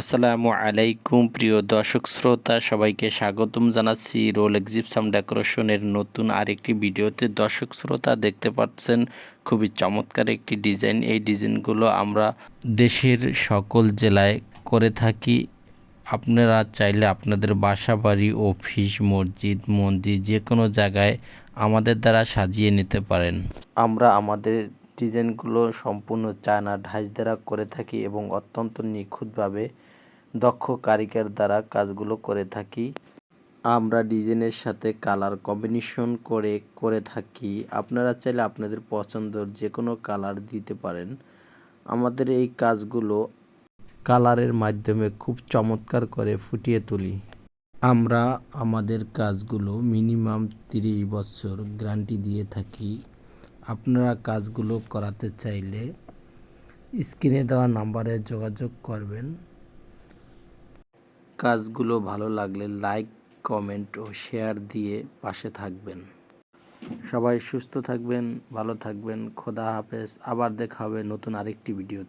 আসসালামু আলাইকুম, প্রিয় দর্শক শ্রোতা, সবাইকে স্বাগতম জানাচ্ছি রোল এক্সিপসাম ডেকোরেশনের নতুন আরেকটি ভিডিওতে। দর্শক শ্রোতা, দেখতে পাচ্ছেন খুবই চমৎকার একটি ডিজাইন। এই ডিজাইনগুলো আমরা দেশের সকল জেলায় করে থাকি। আপনারা চাইলে আপনাদের বাসা, বাড়ি, অফিস, মসজিদ, মন্দির যে কোনো জায়গায় আমাদের দ্বারা সাজিয়ে নিতে পারেন। আমরা আমাদের ডিজাইনগুলো সম্পূর্ণ চায়না ঢাইস দ্বারা করে থাকি এবং অত্যন্ত নিখুঁতভাবে দক্ষ কারিগর দ্বারা কাজগুলো করে থাকি। আমরা ডিজাইনের সাথে কালার কম্বিনেশন করে করে থাকি। আপনারা চাইলে আপনাদের পছন্দের যে কোনো কালার দিতে পারেন। আমাদের এই কাজগুলো কালারের মাধ্যমে খুব চমৎকার করে ফুটিয়ে তুলি। আমরা আমাদের কাজগুলো মিনিমাম তিরিশ বছর গ্যারান্টি দিয়ে থাকি। আপনারা কাজগুলো করাতে চাইলে স্ক্রিনে দেওয়া নাম্বারে যোগাযোগ করবেন। কাজগুলো ভালো লাগলে লাইক, কমেন্ট ও শেয়ার দিয়ে পাশে থাকবেন। সবাই সুস্থ থাকবেন, ভালো থাকবেন। খোদা হাফেজ। আবার দেখা হবে নতুন আরেকটি ভিডিও